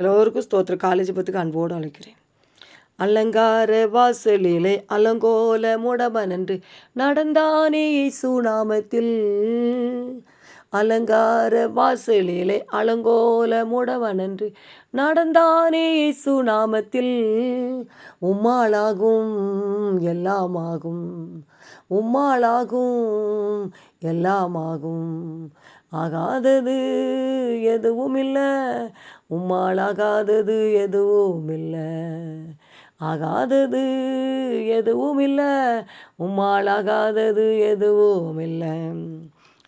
எல்லோருக்கும் ஸ்தோத்திர காலேஜ் பத்துக்கு அன்போடு அழைக்கிறேன். அலங்கார வாசலிலே அலங்கோல முடவன் என்று நடந்தானே சுனாமத்தில் அலங்கார வாசலிலே அலங்கோல முடவனன்று நடந்தானே சுனாமத்தில் உம்மாளாகும் எல்லாமாகும். உம்மாளாகும் எல்லாமாகும். ஆகாதது எதுவும் இல்லை உம்மாளாகாதது எதுவும் இல்லை ஆகாதது எதுவும் இல்லை உம்மாளாகாதது எதுவும் இல்லை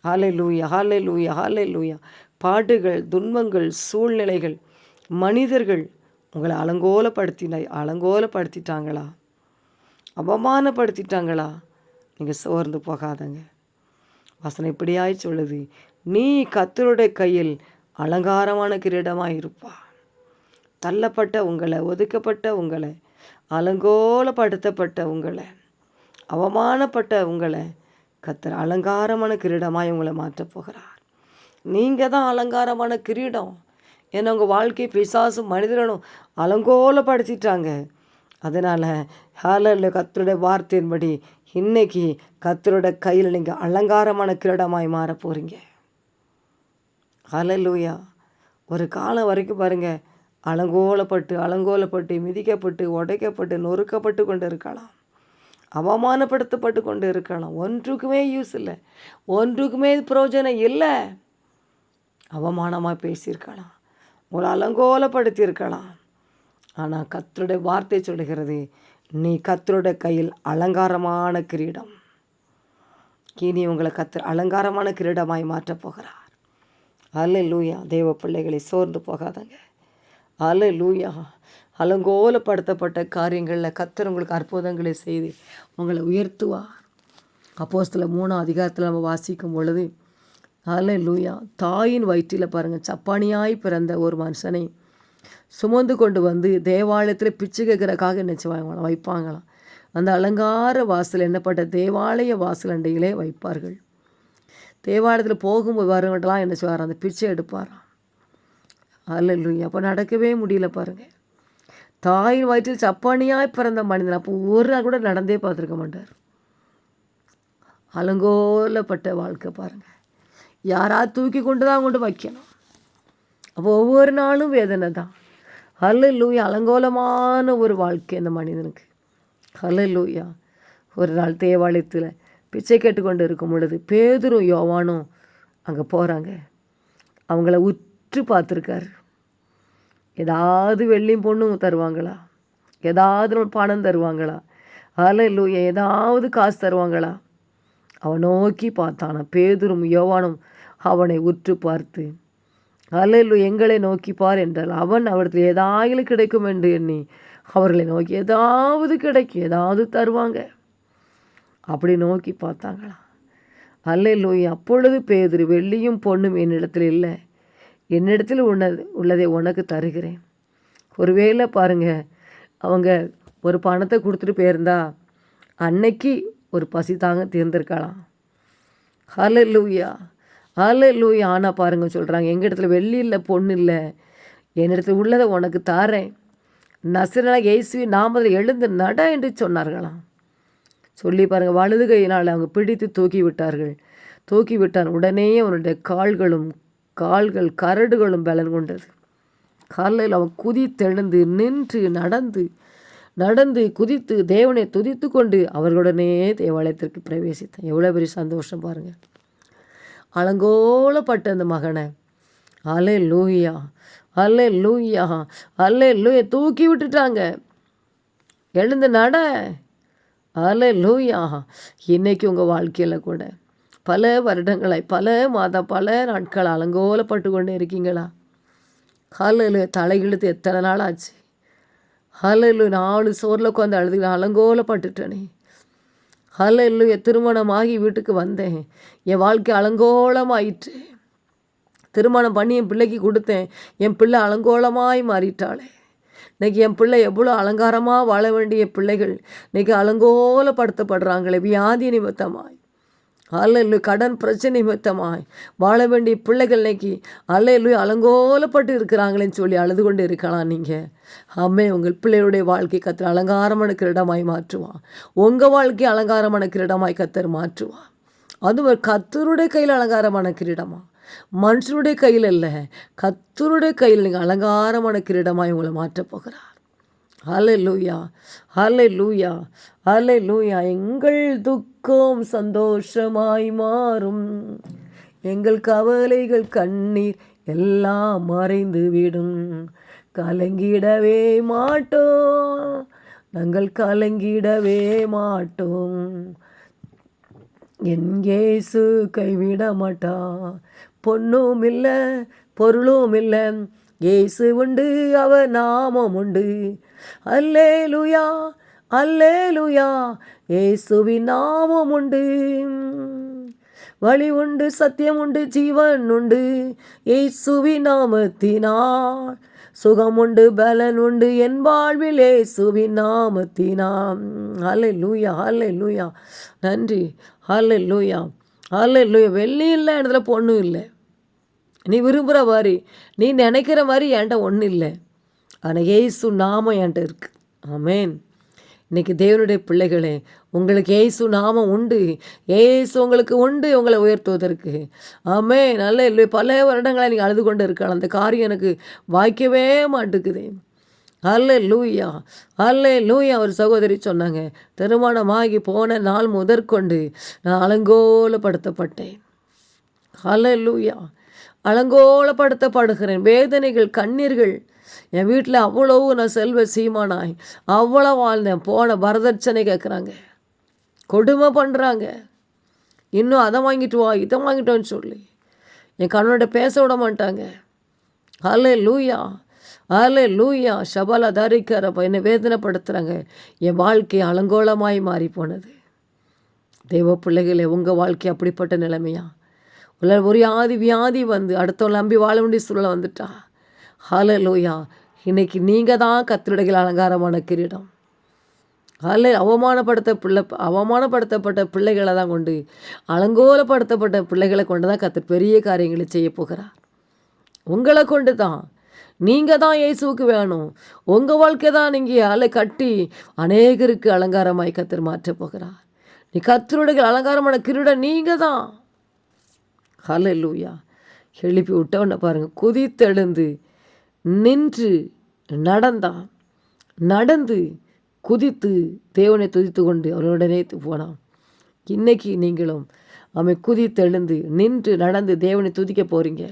ஹாலை லூயா ஹாலை லூயா ஹாலை லூயா பாடுகள் துன்பங்கள் சூழ்நிலைகள் மனிதர்கள் உங்களை அலங்கோலப்படுத்தின அலங்கோலப்படுத்திட்டாங்களா? அவமானப்படுத்திட்டாங்களா? நீங்கள் சோர்ந்து போகாதங்க. வசனம் இப்படியாய் சொல்லுது. நீ கத்தருடைய கையில் அலங்காரமான கிரீடமாக இருப்பா தள்ளப்பட்ட உங்களை ஒதுக்கப்பட்ட உங்களை அலங்கோலப்படுத்தப்பட்ட உங்களை அவமானப்பட்ட உங்களை கத்தர் அலங்காரமான கிரீடமாக உங்களை மாற்றப் போகிறார். நீங்கள் தான் அலங்காரமான கிரீடம். ஏன்னா உங்கள் வாழ்க்கை பிசாசும் மனிதர்களும் அலங்கோலப்படுத்திட்டாங்க. அதனால் ஹாலில் கத்தருடைய வார்த்தையின்படி இன்னைக்கு கத்தருடைய கையில் நீங்கள் அலங்காரமான கிரீடமாய் மாற போகிறீங்க அலலூயா ஒரு காலம் வரைக்கும் பாருங்கள் அலங்கோலப்பட்டு அலங்கோலப்பட்டு மிதிக்கப்பட்டு உடைக்கப்பட்டு நொறுக்கப்பட்டு கொண்டு இருக்கலாம் அவமானப்படுத்தப்பட்டு கொண்டு இருக்கலாம் ஒன்றுக்குமே யூஸ் இல்லை. ஒன்றுக்குமே பிரயோஜனம் இல்லை. அவமானமாக பேசியிருக்கலாம். உங்களை அலங்கோலப்படுத்தியிருக்கலாம். ஆனால் கத்தருடைய வார்த்தை சொல்லுகிறது நீ கத்தருடைய கையில் அலங்காரமான கிரீடம். இனி உங்களை கத்தர் அலங்காரமான கிரீடமாய் மாற்றப் போகிறார். அல்ல லூயா தேவ பிள்ளைகளை சோர்ந்து போகாதங்க. அல்ல லூயா அலங்கோலப்படுத்தப்பட்ட காரியங்களில் கத்தர் உங்களுக்கு அற்புதங்களை செய்து உங்களை உயர்த்துவார். அப்போஸ்தல மூணாம் அதிகாரத்தில் நம்ம வாசிக்கும் பொழுது அல்ல லூயா தாயின் வயிற்றில் பாருங்கள் சப்பானியாய் பிறந்த ஒரு மனுஷனை சுமந்து கொண்டு வந்து தேவாலயத்தில் பிச்சை கேட்குறக்காக என்ன வைப்பாங்களாம். அந்த அலங்கார வாசல் என்னப்பட்ட தேவாலய வாசல் அண்டையிலே வைப்பார்கள். தேவாலயத்தில் போகும்போது வரவங்கட்டெல்லாம் என்ன செய்வார் அந்த பிச்சை எடுப்பாராம். அல்ல அப்போ நடக்கவே முடியல பாருங்கள் தாயின் வயிற்றில் சப்பானியாக பிறந்த மனிதன். அப்போ ஒரு நாள் கூட நடந்தே பார்த்துருக்க மாட்டார். அலங்கோலப்பட்ட வாழ்க்கை பாருங்கள் யாராவது தூக்கி கொண்டு தான் கொண்டு வைக்கணும். அப்போ ஒவ்வொரு நாளும் வேதனை தான். அல்ல லூயா அலங்கோலமான ஒரு வாழ்க்கை அந்த மனிதனுக்கு. அல்ல லூயா ஒரு நாள் தேவாலயத்தில் பிச்சை கேட்டுக்கொண்டு இருக்கும் பொழுது பேதுரும் யோவானும் அங்கே போகிறாங்க அவங்கள உற்று பார்த்துருக்காரு. ஏதாவது வெள்ளியும் பொண்ணும் தருவாங்களா? ஏதாவது பணம் தருவாங்களா? அதில் லூயா ஏதாவது காசு தருவாங்களா? அவன் நோக்கி பார்த்தானா பேதுரும் யோவானும் அவனை உற்று பார்த்து அல்லு எங்களை நோக்கி பார் என்றால் அவன் அவரிடத்தில் ஏதாவது கிடைக்கும் என்று எண்ணி அவர்களை நோக்கி ஏதாவது கிடைக்கும் ஏதாவது தருவாங்க. அப்படி நோக்கி பார்த்தாங்களாம் அல்ல அப்பொழுது பேதுரு வெள்ளியும் பொண்ணும் என்னிடத்தில் இல்லை. என்னிடத்தில் உன்னது உள்ளதை உனக்கு தருகிறேன். ஒருவேளை பாருங்கள் அவங்க ஒரு பணத்தை கொடுத்துட்டு போயிருந்தா அன்னைக்கு ஒரு பசி தாங்க தீர்ந்திருக்கலாம். ஹல லூயா ஹல லூயா ஆனால் பாருங்க சொல்கிறாங்க எங்கள் இடத்துல வெள்ளி இல்லை பொண்ணு இல்லை. என்னிடத்தில் உள்ளதை உனக்கு தாரேன். நசரனா இயேசுவி நாமதில் எழுந்து நட என்று சொன்னார்களாம். சொல்லி பாருங்கள் வலது கையினால் அவங்க பிடித்து தூக்கி விட்டார்கள் தூக்கி விட்டான் உடனே அவனுடைய கால்களும் கால்கள் கரடுகளும் பலன் கொண்டது. காலையில் அவன் குதித்தெழுந்து நின்று நடந்து நடந்து குதித்து தேவனை துதித்து கொண்டு அவர்களுடனே தேவாலயத்திற்கு பிரவேசித்தான். எவ்வளோ பெரிய சந்தோஷம் பாருங்கள் அலங்கோலப்பட்ட அந்த மகனை. அலே லூயா அல்லே லூயா அல்லே லூயா தூக்கி விட்டுட்டாங்க. எழுந்து நட. அலே லூயா இன்னைக்கு உங்கள் வாழ்க்கையில் கூட பல வருடங்களாய் பல மாதம் பல நாட்கள் அலங்கோலப்பட்டு கொண்டு இருக்கீங்களா ஹலலு தலைகிழுத்து எத்தனை நாள் ஆச்சு? ஹலல்லு நாலு சோரில் உட்காந்து அழுது அலங்கோலப்பட்டுட்டேனே. ஹலல்லு திருமணமாகி வீட்டுக்கு வந்தேன். என் வாழ்க்கை அலங்கோலமாயிற்று. திருமணம் பண்ணி என் பிள்ளைக்கு கொடுத்தேன். என் பிள்ளை அலங்கோலமாய் மாறிட்டாளே. இன்னைக்கு என் பிள்ளை எவ்வளோ அலங்காரமாக வாழ வேண்டிய பிள்ளைகள். இன்னைக்கு அலங்கோலப்படுத்தப்படுறாங்களே வியாதி நிமித்தமாய். அல்ல கடன் பிரச்சனை நிமித்தமாய். வாழ வேண்டிய பிள்ளைகள் இன்னைக்கு அல்ல அலங்கோலப்பட்டு இருக்கிறாங்களேன்னு சொல்லி அழுது கொண்டு இருக்கலாம் நீங்கள் அம்மே உங்கள் பிள்ளையுடைய வாழ்க்கை கத்தர் அலங்காரமான கிரீடமாய் மாற்றுவான் உங்கள் வாழ்க்கை அலங்காரமான கிரீடமாய் கத்தர் மாற்றுவான் அது கத்தருடைய கையில் அலங்காரமான கிரீடமா மனுஷனுடைய கையில் இல்லை கத்தருடைய கையில் நீங்கள் அலங்காரமான கிரீடமாய் உங்களை மாற்றப் போகிறார். ஹலே லூயா ஹலே லூயா ஹலே லூயா எங்கள் துக்கம் சந்தோஷமாய் மாறும். எங்கள் கவலைகள் கண்ணீர் எல்லாம் மறைந்து விடும். கலங்கிடவே மாட்டோம் நாங்கள் கலங்கிடவே மாட்டோம். என் இயேசு கைவிட மாட்டா பொண்ணும் இல்லை பொருளும் இல்லை இயேசு உண்டு அவர் நாமம் உண்டு. அல்லே லுயா அல்லே லுயா இயேசுவின் நாமம் உண்டு. வழி உண்டு சத்தியம் உண்டு ஜீவன் உண்டு. ஏசுவி நாமத்தினால் சுகம் உண்டு பலன் உண்டு. என் வாழ்வில் ஏசுவி நாமத்தினாம் ஹலே லூயா ஹலே லூயா நன்றி. ஹலே லூயா ஹலே லூயா வெள்ளி இல்லை இடத்துல பொண்ணும் இல்லை. நீ விரும்புகிற மாதிரி நீ நினைக்கிற மாதிரி என்கிட்ட ஒன்றும் இல்லை. ஆனால் ஏசு நாமம் என்கிட்ட இருக்குது ஆமேன். இன்றைக்கி தேவனுடைய பிள்ளைகளே உங்களுக்கு ஏசு நாமம் உண்டு. ஏசு உங்களுக்கு உண்டு உங்களை உயர்த்துவதற்கு. ஆமே நல்ல இல்லை பல வருடங்களை நீங்கள் அழுது கொண்டு இருக்கலாம் அந்த காரியம் எனக்கு வாய்க்கவே மாட்டேங்குது. அல்ல லூயா அல்ல லூயா ஒரு சகோதரி சொன்னாங்க திருமணமாகி போன நாள் முதற்கொண்டு நான் அலங்கோலப்படுத்தப்பட்டேன். அல்ல லூயா அலங்கோலப்படுத்தப்படுகிறேன். வேதனைகள் கண்ணீர்கள். என் வீட்டில் அவ்வளவு நான் செல்வ சீமானாய். அவ்வளோ வாழ்ந்தேன். போன வரதட்சணை கேட்குறாங்க. கொடுமை பண்ணுறாங்க இன்னும் அதை வாங்கிட்டு வா இதை வாங்கிட்டோன்னு சொல்லி. என் கண்ணோட பேச விட மாட்டாங்க. அலே லூயா அலே லூயா ஷபலா தரிக்கிறப்ப என்னை வேதனைப்படுத்துகிறாங்க என் வாழ்க்கை அலங்கோலமாய் மாறி போனது தெய்வ பிள்ளைகளே உங்கள் வாழ்க்கை அப்படிப்பட்ட நிலைமையா? உள்ள ஒரு வியாதி வியாதி வந்து அடுத்தவங்க நம்பி வாழ வேண்டிய சூழலை வந்துட்டா. ஹலோ லோயா இன்னைக்கு நீங்கள் தான் கத்திரடைகள் அலங்காரமான கிரீடம். ஹால அவமானப்படுத்த பிள்ளை அவமானப்படுத்தப்பட்ட பிள்ளைகளை தான் கொண்டு அலங்கோலப்படுத்தப்பட்ட பிள்ளைகளை கொண்டு தான் கத்து பெரிய காரியங்களை செய்ய போகிறார். உங்களை கொண்டு தான். நீங்கள் தான் இயேசுவுக்கு வேணும். உங்கள் வாழ்க்கை தான் நீங்கள் அலை கட்டி அநேகருக்கு அலங்காரமாய் கத்தர் மாற்றப் போகிறார். நீ கத்தருடைய அலங்காரமான கிரீடம் நீங்கள் தான். ஹல லூயா எழுப்பி விட்டவன பாருங்கள் குதித்தெழுந்து நின்று நடந்தான். நடந்து குதித்து தேவனை துதித்து கொண்டு அவனுடனே போனான். இன்னைக்கு நீங்களும் அவன் குதித்தெழுந்து நின்று நடந்து தேவனை துதிக்க போகிறீங்க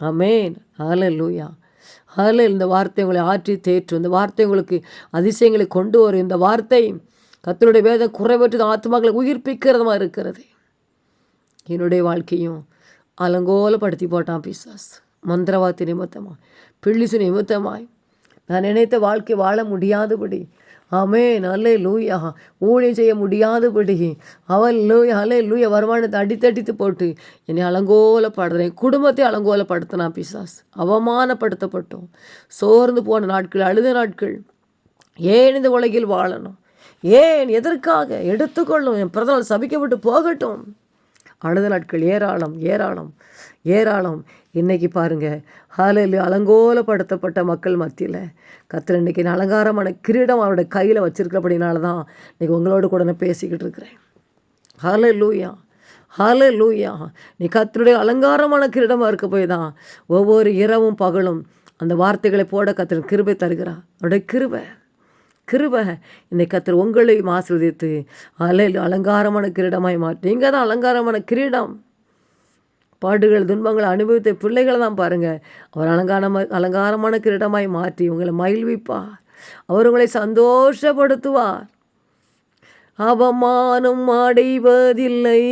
அமேன் ஹல லூயா ஹல இந்த வார்த்தை உங்களை ஆற்றி தேற்றும். இந்த வார்த்தை உங்களுக்கு அதிசயங்களை கொண்டு வரும். இந்த வார்த்தை கத்தனுடைய வேதம் குறைவற்றது. ஆத்மாக்களை உயிர்ப்பிக்கிறதுமா இருக்கிறது. என்னுடைய வாழ்க்கையும் அலங்கோலப்படுத்தி போட்டான் பிசாஸ் மந்திரவாதி நிமித்தமாய். பிள்ளிசு நிமித்தமாய். நான் நினைத்த வாழ்க்கை வாழ முடியாதபடி. ஆமே நல்ல லூயா ஊழியம் செய்ய முடியாதபடி. அவன் லூயா அலே லூயா வருமானத்தை அடித்தடித்து போட்டு என்னை அலங்கோலப்படுத்துறேன் குடும்பத்தை அலங்கோலப்படுத்தினான் பிசாஸ் அவமானப்படுத்தப்பட்டோம். சோர்ந்து போன நாட்கள் அழுத நாட்கள். ஏன் இந்த உலகில் வாழணும்? ஏன் எதற்காக? எடுத்துக்கொள்ளும். என் பிரதமர் சபிக்கப்பட்டு போகட்டும். அழுத நாட்கள் ஏராளம் ஏராளம் ஏராளம். இன்றைக்கி பாருங்கள் ஹாலையில் அலங்கோலப்படுத்தப்பட்ட மக்கள் மத்தியில் கத்திர இன்றைக்கி அலங்காரமான கிரீடம் அவருடைய கையில் வச்சுருக்கிறபடினால தான் இன்றைக்கி உங்களோட கூட நான் பேசிக்கிட்டு இருக்கிறேன். ஹாலே லூயா ஹாலே லூயா நீ கத்தருடைய அலங்காரமான கிரீடமாக இருக்க போய் தான் ஒவ்வொரு இரவும் பகலும் அந்த வார்த்தைகளை போட கத்திர கிருபை தருகிறா அவருடைய கிருபை. கிருப. இன்னைக்கு கத்திர உங்களையும் ஆசிர்வதித்து அலையில் அலங்காரமான கிரீடமாய் மாற்றி இங்கே தான் அலங்காரமான கிரீடம். பாடுகள் துன்பங்களை அனுபவித்த பிள்ளைகளை தான் பாருங்கள் அவர் அலங்காரமாக அலங்காரமான கிரீடமாய் மாற்றி உங்களை மகிழ்விப்பார். அவர் உங்களை சந்தோஷப்படுத்துவார். அவமானம் அடைவதில்லை.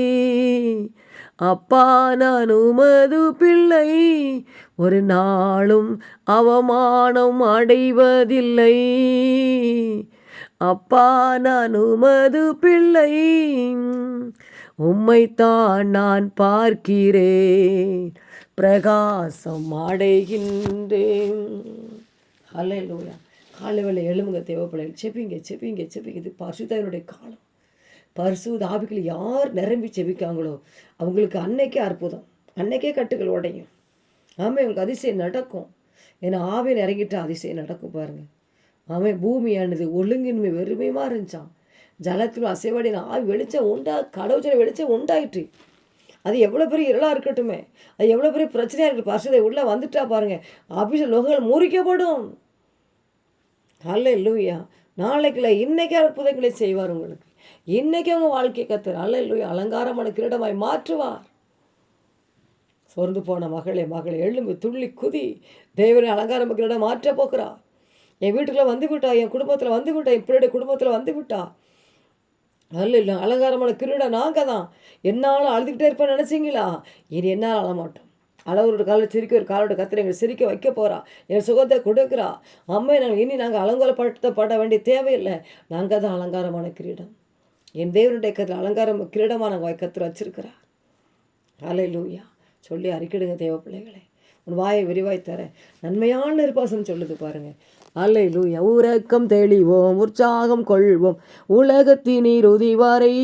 அப்பா நான் உமது பிள்ளை. ஒரு நாளும் அவமானம் அடைவதில்லை. அப்பா நான் உமது பிள்ளை. உம்மைத்தான் நான் பார்க்கிறேன். பிரகாசம் அடைகின்றேன். ஹலே லோயா காலை வேலை எழுமுங்க தேவைப்படையில் செப்பிங்க செப்பிங்க செப்பிங்க இது பசுதாயனுடைய காலம். பரிசுத்த ஆவிகள் யார் நிரம்பி செவிக்காங்களோ அவங்களுக்கு அன்னைக்கே அற்புதம். அன்னைக்கே கட்டுகள் உடையும். ஆமாம் உங்களுக்கு அதிசயம் நடக்கும். ஏன்னா ஆவியில் இறங்கிட்டா அதிசயம் நடக்கும் பாருங்கள் ஆமாம் பூமியானது ஒழுங்கின்மை வெறுமையுமா இருந்துச்சான் ஜலத்தில் அசைவடின ஆவி வெளிச்சம் உண்டா கடவுச்சல வெளிச்சம் உண்டாயிற்று. அது எவ்வளோ பெரிய இருளாக இருக்கட்டுமே. அது எவ்வளோ பெரிய பிரச்சனையாக இருக்கட்டும் பரிசுதை உள்ளே வந்துட்டா பாருங்கள் அபிஷ லோகங்கள் முறிக்கப்படும். அல்ல இல்லையா நாளைக்குள்ள இன்றைக்கே அற்புதங்களை செய்வார் உங்களுக்கு. இன்னைக்கு அவங்க வாழ்க்கையை கத்துற அல்ல அலங்காரமான கிரீடமாய் மாற்றுவார். சோர்ந்து போன மகளே மகளே எழும்பு துள்ளி குதி தேவனை அலங்காரம் கிரீடம் மாற்ற போக்குறா என் வீட்டுக்குள்ளே வந்து விட்டா என் குடும்பத்தில் வந்து விட்டா என் பிள்ளைடைய குடும்பத்தில் வந்து விட்டா அல்ல இல்லை அலங்காரமான கிரீடம் நாங்கள் தான் என்னாலும் அழுதுகிட்டே இருப்பேன்னு நினச்சிங்களா? இனி என்னால் அழமாட்டோம் அளவரோட காலில் சிரிக்க ஒரு காலோட கத்திர எங்களை சிரிக்க வைக்க போகிறா என் சுகத்தை கொடுக்குறா. அம்மை நாங்கள் இனி நாங்கள் அலங்கோலப்படுத்தப்பட வேண்டிய தேவையில்லை. நாங்கள் தான் அலங்காரமான கிரீடம். என் தேவனுடைய கத்தில் அலங்காரம் கிரீடமான நாங்கள் கத்திர வச்சிருக்கிறா அலை லூயா சொல்லி அறிக்கிடுங்க தேவ பிள்ளைகளை. உன் வாயை விரிவாய் தர. நன்மையான நிருபாசனம் சொல்லுது பாருங்க. அலை லூயா உறக்கம் தெளிவோம் உற்சாகம் கொள்வோம். உலகத்தினீர் உதிவாரை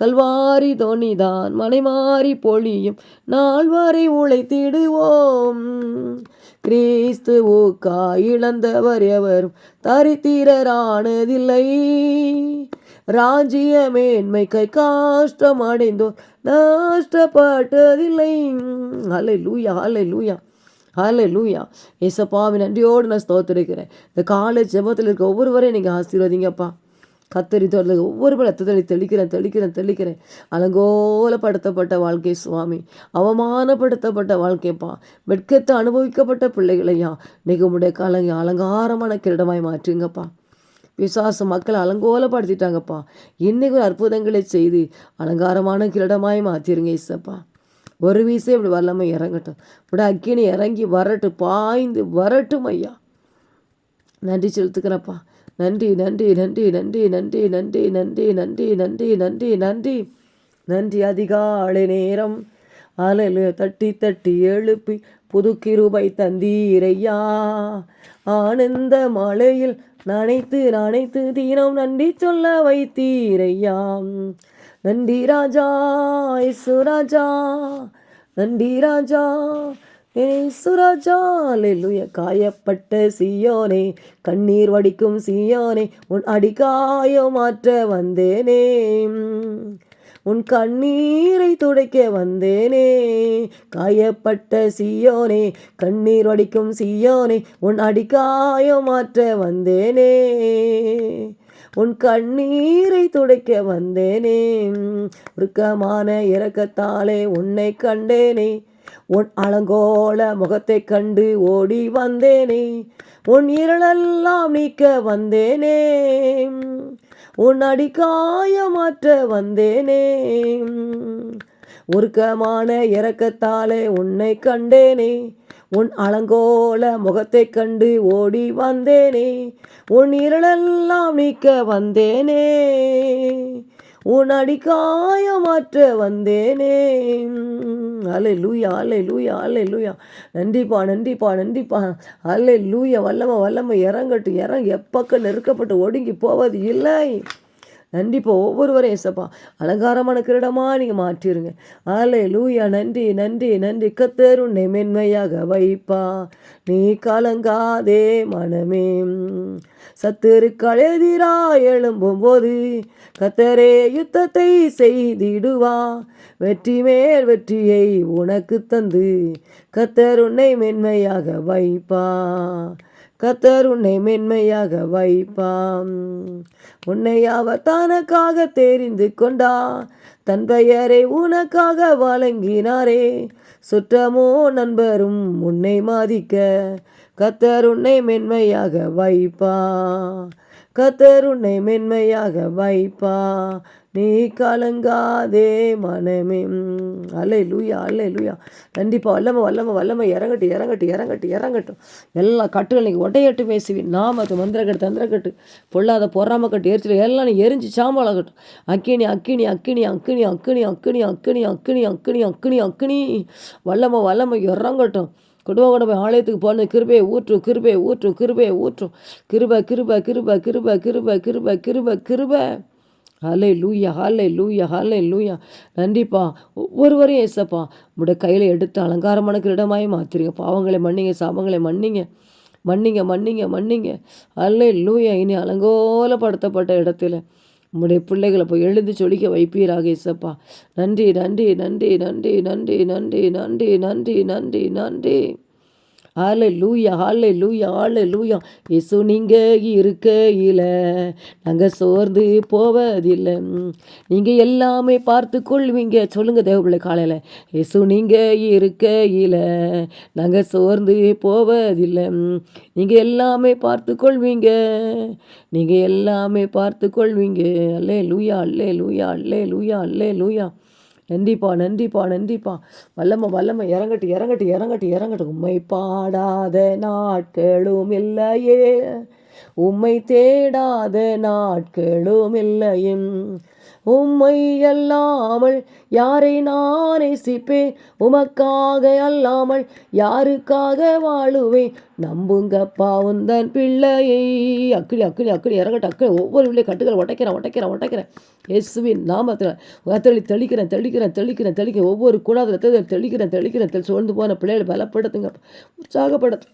கல்வாரி தோணிதான் மலைமாறி பொழியும். நால்வாரை உழைத்திடுவோம். கிறிஸ்து ஊக்கா இழந்தவர் எவரும் தரித்திரரானதில்லை. ராஜ்ய கை காஷ்டம் அடைந்தோர் நாஷ்டப்பட்டதில்லை. அலை லூயா அலை லூயா ஹலே லூயா ஏசப்பாவி நன்றியோடு நான் ஸ்தோத்திருக்கிறேன். இந்த காலை ஜெபத்தில் இருக்க ஒவ்வொருவரையும் நீங்கள் ஆசீர்வதிங்கப்பா. கத்தரி தோட்டத்தில் ஒவ்வொரு பேரும் ரத்தத்தை தெளிக்கிறேன் தெளிக்கிறேன் தெளிக்கிறேன். அலங்கோலப்படுத்தப்பட்ட வாழ்க்கை சுவாமி அவமானப்படுத்தப்பட்ட வாழ்க்கைப்பா. வெட்கத்தை அனுபவிக்கப்பட்ட பிள்ளைகளையா நீங்கள் உடைய கலங்க அலங்காரமான கிரீடமாய் மாற்றுங்கப்பா. பிசாசு மக்களை அலங்கோலப்படுத்திட்டாங்கப்பா இன்னைக்கு ஒரு அற்புதங்களை செய்து அலங்காரமான கிரீடமாய் மாற்றிருங்க இசப்பா ஒரு வீசே இப்படி வல்லமை இறங்கட்டும் இப்படி அக்கினி இறங்கி வரட்டும் பாய்ந்து வரட்டும் ஐயா நன்றி செலுத்துக்கிறப்பா நன்றி நன்றி நன்றி நன்றி நன்றி நன்றி நன்றி நன்றி நன்றி நன்றி நன்றி நன்றி அதிகாலை நேரம் அலையில் தட்டி தட்டி எழுப்பி புது கிருபை தந்தீரையா ஆனந்த மலையில் நனைத்து நனைத்து தீனம் நன்றி சொல்ல வைத்தீரையா. நன்றி ராஜா இசு ராஜா. நன்றி ராஜா சுராஜா லெல்லுய காயப்பட்ட சியோனே கண்ணீர் வடிக்கும் சியோனே உன் அடிக்காய மாற்ற வந்தேனே. உன் கண்ணீரை துடைக்க வந்தேனே. காயப்பட்ட சியோனே கண்ணீர் அடிக்கும் சியோனே உன் அடிக்காயம் மாற்ற வந்தேனே. உன் கண்ணீரை துடைக்க வந்தேனே. உருக்கமான இறக்கத்தாலே உன்னை கண்டேனே. உன் அலங்கோல முகத்தை கண்டு ஓடி வந்தேனே. உன் இருளெல்லாம் நீக்க வந்தேனே. உன் அடிக்காய மாற்ற வந்தேனே. உருக்கமான இறக்கத்தாலே உன்னை கண்டேனே. உன் அலங்கோல முகத்தை கண்டு ஓடி வந்தேனே. உன் இருளெல்லாம் நீக்க வந்தேனே. உன் அடிக்காய மாற்ற வந்தேனே. அலை லூயா அலை லூயா அலை லூயா நன்றிப்பா நன்றிப்பா நன்றிப்பா. அலை லூயா வல்லம வல்லம. இறங்கட்டும் இறங்க. எப்பக்கம் நெருக்கப்பட்டு ஒடுங்கி போவது இல்லை. நன்றி இப்போ ஒவ்வொருவரையும் ஏசப்பா. அலங்காரமான கிரீடமாக நீங்கள் மாற்றிடுங்க ஆலே லூயா நன்றி நன்றி நன்றி. கத்தர் உன்னை மென்மையாக வைப்பா. நீ கலங்காதே மனமே. சத்துருக்கள் கழுதிரா எழும்பும் போது கத்தரே யுத்தத்தை செய்திடுவா. வெற்றி மேல் வெற்றியை உனக்கு தந்து கத்தர் உன்னை மென்மையாக வைப்பா. கத்தர் உன்னை மென்மையாக வைப்பாம் உன்னை அவர் தனக்காக தெரிந்து கொண்டா. தன் பெயரை உனக்காக வழங்கினாரே. சுற்றமோ நண்பரும் உன்னை மதிக்க. கத்தர் உன்னை மென்மையாக வைப்பா கத்தர் உன்னை மென்மையாக வைப்பா நீ கலங்காதே மனமே அலை லூயா அல்லை லூயா கண்டிப்பாக வல்லம வல்லம வல்லம இறங்கட்டு இறங்கட்டு இறங்கட்டு இறங்கட்டும் எல்லா கட்டுகள் நீங்கள் ஒட்டையட்டு பேசுவி நாமத்து மந்திரக்கட்டு தந்திரக்கட்டு பொல்லாத பொறாம கட்டு எரிச்சல் எல்லாம் நீ எரிஞ்சு சாம்பலாகட்டும் அக்கினி அக்கினி அக்கினி அக்கினி அக்கினி அக்கினி அக்கினி அக்கினி அக்கினி அக்கினி அக்கினி வல்லம வல்லம இறங்கட்டும் குடும்ப குடும்ப ஆலயத்துக்கு போன கிருபே ஊற்றும் கிருபே ஊற்றும் கிருபே ஊற்றும் கிருப கிருப கிருப கிருப கிருப கிருப கிருப கிருப ஹலே லூயா ஹலே லூயா ஹலே லூயா நன்றிப்பா ஒவ்வொருவரையும் ஏசப்பா உடைய கையில் எடுத்து அலங்காரமான கிரீடமாய் மாற்றிருங்க பாவங்களை மன்னிங்க சாபங்களை மன்னிங்க. மன்னிங்க மன்னிங்க மன்னிங்க. அல்ல லூயா இனி அலங்கோலப்படுத்தப்பட்ட இடத்துல உங்களுடைய பிள்ளைகளை போய் எழுந்து சொலிக்க வைப்பீராக இசப்பா நன்றி நன்றி நன்றி நன்றி நன்றி நன்றி நன்றி நன்றி நன்றி நன்றி. ஹாலே லூயா ஹாலே லூயா ஆலை லூயா இசு நீங்கள் இருக்கையில் நாங்கள் சோர்ந்து போவதில்லை. நீங்கள் எல்லாமே பார்த்து கொள்வீங்க சொல்லுங்கள் தேவப்பிள்ளை காலையில். இசு நீங்கள் இருக்கையில் நாங்கள் சோர்ந்து போவதில்லை. நீங்கள் எல்லாமே பார்த்து கொள்வீங்க நீங்கள் எல்லாமே பார்த்து கொள்வீங்க அல்லே லூயா அல்லே லூயா அல்லே லூயா அல்லே லூயா நன்றிப்பா நன்றிப்பா நன்றிப்பா வல்லம வல்லம. இறங்கட்டு இறங்கட்டு இறங்கட்டு இறங்கட்டு. உண்மை பாடாத நாட்களும் இல்லையே. உம்மை தேடாத நாட்களும் இல்லையும். உம்மை அல்லாமல் யாரை நான் நேசிப்பேன் உமக்காக அல்லாமல் யாருக்காக வாழுவேன் நம்புங்கப்பா உந்தன் பிள்ளையை அக்கிளி அக்கிளி அக்கிளி இறங்கட்ட அக்கிளி ஒவ்வொரு பிள்ளை கட்டுகளை உடைக்கிறேன் உடைக்கிறேன் உடைக்கிறேன் இயேசுவின் நாமத்தில் உகத்தளி தெளிக்கிறேன் தெளிக்கிறேன் தெளிக்கிறேன் தெளிக்கிறேன் ஒவ்வொரு கூடாத தெளிக்கிறேன் தெளிக்கிறேன் தெளி சோழ்ந்து போன பிள்ளைகளை பலப்படுத்துங்க உற்சாகப்படுத்து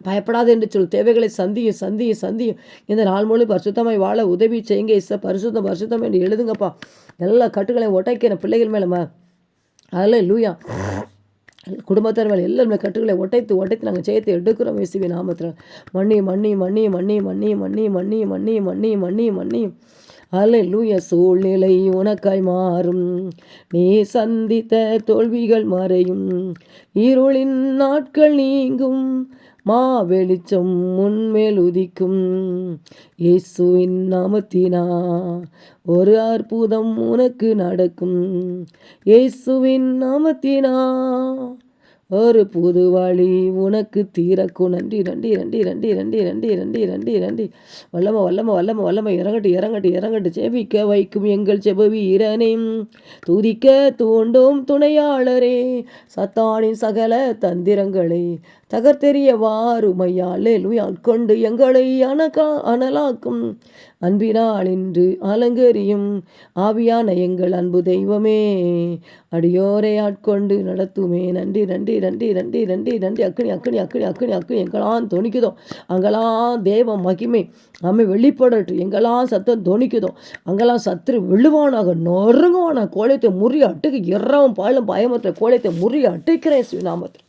பயப்படாது என்று சொல் தேவைகளை சந்தியும் சந்தியும் சந்தியும் இந்த நாள் முழு பரிசுத்தமாய் வாழ உதவி செய்யுங்க இச பரிசுத்தம் பரிசுத்தம் என்று எழுதுங்கப்பா எல்லா கட்டுகளையும் உடைக்கிற பிள்ளைகள் மேலே அதில் லூயா குடும்பத்தார் மேலே எல்லாருமே கட்டுகளை ஒட்டைத்து ஒட்டைத்து நாங்கள் ஜெயத்தை எடுக்கிறோம் இயேசுவி நாமத்தில் மண்ணி மண்ணி மண்ணி மண்ணி மண்ணி மண்ணி மண்ணி மண்ணி மண்ணி மண்ணி மண்ணி அலை லூய சூழ்நிலை உனக்காய் மாறும் நீ சந்தித்த தோல்விகள் மறையும் இருளின் நாட்கள் நீங்கும் மா வெளிச்சம் முன்மேல் உதிக்கும் இயேசுவின் நாமத்தினா. ஒரு அற்புதம் உனக்கு நடக்கும் இயேசுவின் நாமத்தினா. ஒரு புது வழி உனக்கு தீரக்கும். நன்றி நன்றி நன்றி நன்றி நன்றி நன்றி நன்றி நன்றி நன்றி. வல்லம வல்லம வல்லம வல்லம இறங்கட்டு இறங்கட்டு இறங்கட்டு. செவிக்க வைக்கும் எங்கள் செபவீரனே துதிக்க தூண்டும் துணையாளரே. சத்தானின் சகல தந்திரங்களை. தகர்த்தெறிய வாருமையாலே கொண்டு எங்களை அனகா அனலாக்கும். அன்பினால் இன்று அலங்கரியும் ஆவியான எங்கள் அன்பு தெய்வமே. அடியோரை ஆட்கொண்டு நடத்துமே. நன்றி நன்றி ரெண்டு ரெண்டு நன்றி ரெண்டு அக்னி அக்கனி அக்கனி அக்கனி அக்கனி எங்கெல்லாம் துணிக்குதோ அங்கெல்லாம் தேவ மகிமை அம்மை வெளிப்படட்டும் எங்கெல்லாம் சத்தம் துணிக்குதோ அங்கெல்லாம் சத்துரு விழுவானாக நொறுங்குவான கோலத்தை முறி அட்டுக்கு இரவும் பாலும் பயமற்ற கோலத்தை முறி அட்டுக்கிறேன் ஸ்ரீநாமத்தில்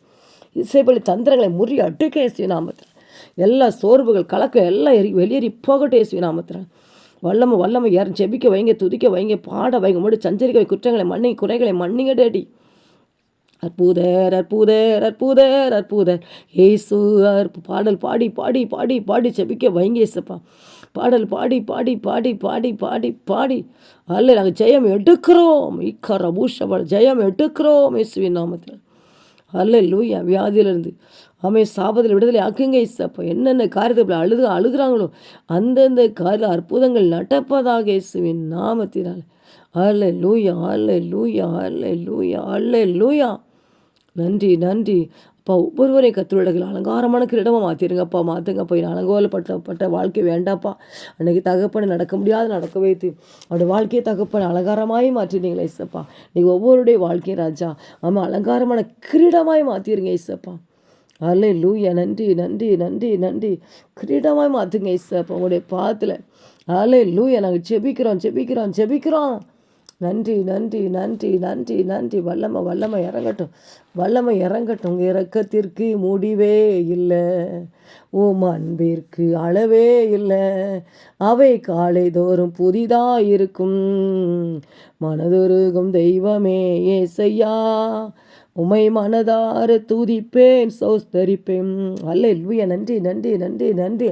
இசைப்பள்ளி தந்திரங்களை முறி அட்டுக்கிறேன் ஸ்ரீநாமத்தில் எல்லா சோர்வுகள் கலக்க எல்லாம் எரி வெளியேறி போகட்டே ஸ்ரீநாமத்தில் வல்லம வல்லம யாரும் செபிக்க வைங்க துதிக்க வைங்க பாட வைங்க முடி சஞ்சரிக்க குற்றங்களை மண்ணி குறைகளை மன்னிங்க டேடி. அற்புதர் அற்புதர் அற்புதர் அற்புதர். ஏசு அற்பு பாடல் பாடி பாடி பாடி பாடி செபிக்க வைங்கேசப்பா பாடல் பாடி பாடி பாடி பாடி பாடி பாடி. அல்ல நாங்கள் ஜெயம் எடுக்கிறோம். இக்கர பூஷபட ஜெயம் எடுக்கிறோம் இயேசுவின் நாமத்தில். அல்ல லூயா வியாதியிலிருந்து. ஆமே சாபத்தில் விடுதலை ஆக்குங்க இசப்போ என்னென்ன காரியத்தை அழுது அழுகிறாங்களோ அந்தந்த காரில் அற்புதங்கள் நடப்பதாக இயேசுவின் நாமத்தினால். அல்ல லூயா அல்ல லூயா அல்ல லூயா அல்ல லூயா நன்றி நன்றி. அப்பா ஒவ்வொருவரையும் கத்திரிடங்கள் அலங்காரமான கிரீடமாக மாற்றிருங்கப்பா மாற்றுங்கப்பா என் அலங்கோலப்பட்டப்பட்ட வாழ்க்கை வேண்டாப்பா. அன்றைக்கி தகப்பனை நடக்க முடியாத நடக்க வைத்து அவருடைய வாழ்க்கையை தகப்பனை அலங்காரமாய் மாற்றினீங்களே இசப்பா நீங்கள் ஒவ்வொருடைய வாழ்க்கையை ராஜா ஆமாம் அலங்காரமான கிரீடமாய் மாற்றிருங்க இசப்பா அல்ல லூயா நன்றி நன்றி நன்றி நன்றி. கிரீடமாய் மாற்றுங்க இசப்பா உங்களுடைய பாத்தில் அல்ல லூயா நாங்கள் செபிக்கிறோம் செபிக்கிறோம் செபிக்கிறோம் நன்றி நன்றி நன்றி நன்றி நன்றி. வல்லமை வல்லமை இறங்கட்டும். வல்லமை இறங்கட்டும். இறக்கத்திற்கு முடிவே இல்லை. ஓம் அன்பிற்கு அளவே இல்லை. அவை காலை தோறும் புதிதாக இருக்கும். மனதுருகும் தெய்வமே ஏசையா. உமை மனதார துதிப்பேன் சௌஸ்தரிப்பேன். அல்ல இல்லையா நன்றி நன்றி நன்றி நன்றி.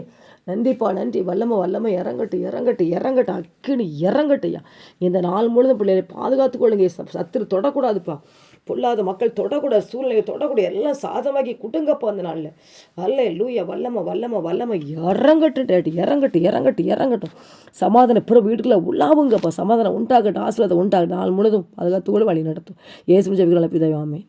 நன்றிப்பா நன்றி. வல்லம வல்லம. இறங்கட்டு இறங்கட்டு இறங்கட்டு. அக்கினி இறங்கட்டுயா இந்த நாள் முழுதும் பிள்ளைகளை பாதுகாத்துக்கொள்ளுங்க சத்துரு தொடக்கூடாதுப்பா. பொல்லாத மக்கள் தொடக்கூடாது சூழ்நிலையை தொடக்கூட எல்லாம் சாதமாக்கி குட்டுங்கப்பா அந்த நாளில். அல்ல லூய வல்லம வல்லம வல்லம. இறங்கட்டு டேட்டு இறங்கட்டு இறங்கட்டு இறங்கட்டும். சமாதானம் பிற வீட்டுக்குள்ளே உள்ளாவுங்கப்பா. சமாதானம் உண்டாகட்டும் ஆசிரியத்தை உண்டாகட்டும். நாள் முழுதும் பாதுகாத்துக்கொள்ள வழி நடத்தும். ஏசு ஜெபிகளை பிதவாமே